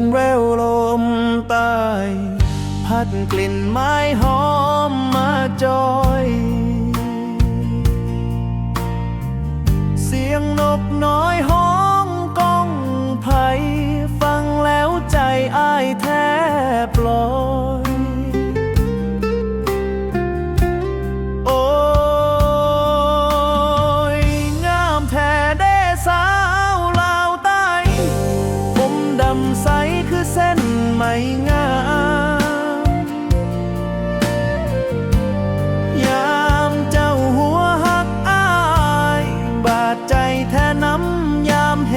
นแววลมใต้พัดกลิ่นไม้หอมมาจอย เสียงนกน้อยห้องก้องไผ่ฟังแล้วใจอ้ายแทบลอย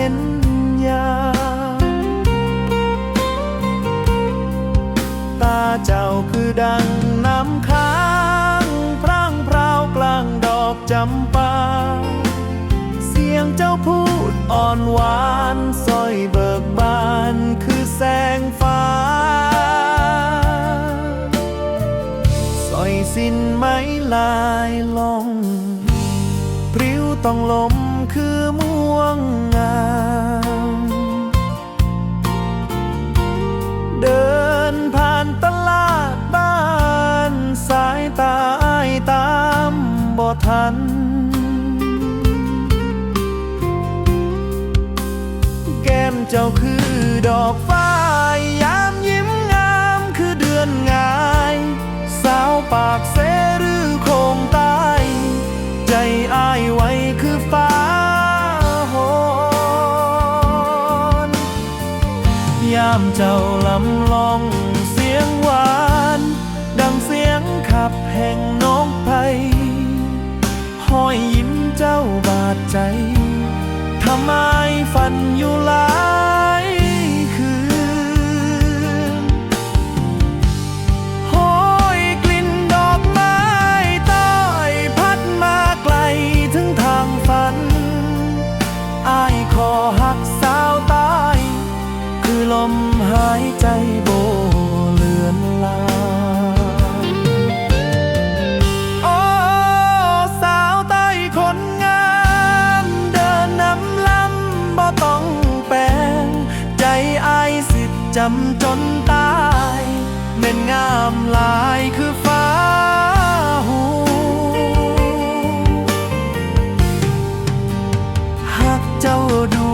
ห็นยามตาเจ้าคือดังน้ำค้างพร่างพราวกลางดอกจำปา เสียงเจ้าพูดอ่อนหวานสอยเบิกบานคือแสงฟ้าสอยสิ้นไม้ลายลงพริ้วต้องล้ม เจ้าคือดอกฟ้ายามยิ้มงามคือเดือนงาย สาวปากเสรือคงใต้ใจอ้ายไว้คือฟ้าโหนยามเจ้าลำลองเสียงหวาน ดังเสียงขับแห่งนกไพห้อยยิ้มเจ้าบาดใจทำไมฝันอยู่ลาายใจโบเลือนลาโอ้สาวใต้คนงามเดินน้ำล้ำบ่ต้องแปลง ใจอายสิทธิ์จำจนตายเม่นงามลายคือฟ้าหูหักเจ้าดู